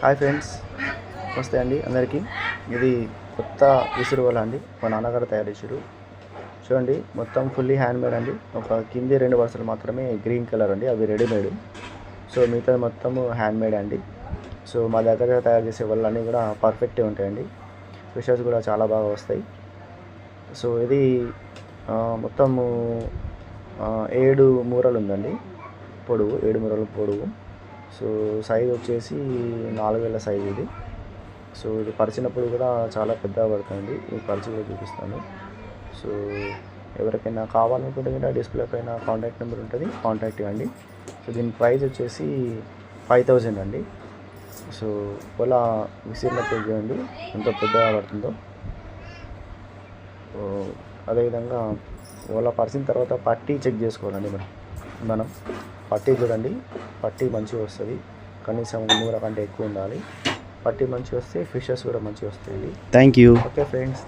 Hi friends నమస్తే అండి అందరికీ. ఇది కొత్త విసురు వల్ల అండి. మా నాన్నగారు తయారు చేశారు. చూడండి మొత్తం ఫుల్లీ హ్యాండ్మేడ్ అండి. ఒక కింది రెండు వరుసలు మాత్రమే గ్రీన్ కలర్ అండి. అవి రెడీమేడ్ సో మిగతా మొత్తము హ్యాండ్ మేడ్ అండి. సో మా దగ్గర తయారు చేసే వాళ్ళన్నీ కూడా పర్ఫెక్ట్గా ఉంటాయండి. ఫిషెస్ కూడా చాలా బాగా వస్తాయి. సో ఇది మొత్తము ఏడు మూరలు ఉందండి. పొడవు ఏడు మూరలు పొడవు. సో సైజ్ వచ్చేసి నాలుగు వేల సైజ్ ఇది. సో ఇది పరిచినప్పుడు కూడా చాలా పెద్దగా పడుతుంది ఈ పరిచి కూడా చూపిస్తాను. సో ఎవరికైనా కావాలనుకుంటే కూడా డిస్ప్లే పైన కాంటాక్ట్ నెంబర్ ఉంటుంది కాంటాక్ట్ ఇవ్వండి. సో దీని ప్రైస్ వచ్చేసి ఫైవ్ థౌజండ్ అండి. సో ఇలా విసిరినప్పుడు చూడండి ఎంత పెద్దగా పడుతుందో. సో అదేవిధంగా ఓలా పరిచిన తర్వాత పట్టీ చెక్ చేసుకోవాలండి మనం. మనం పట్టీ చూడండి. పట్టీ మంచిగా వస్తుంది. కనీసం నూర కంటే ఎక్కువ ఉండాలి. పట్టీ మంచిగా వస్తే ఫిషెస్ కూడా మంచిగా వస్తాయండి. Thank you okay friends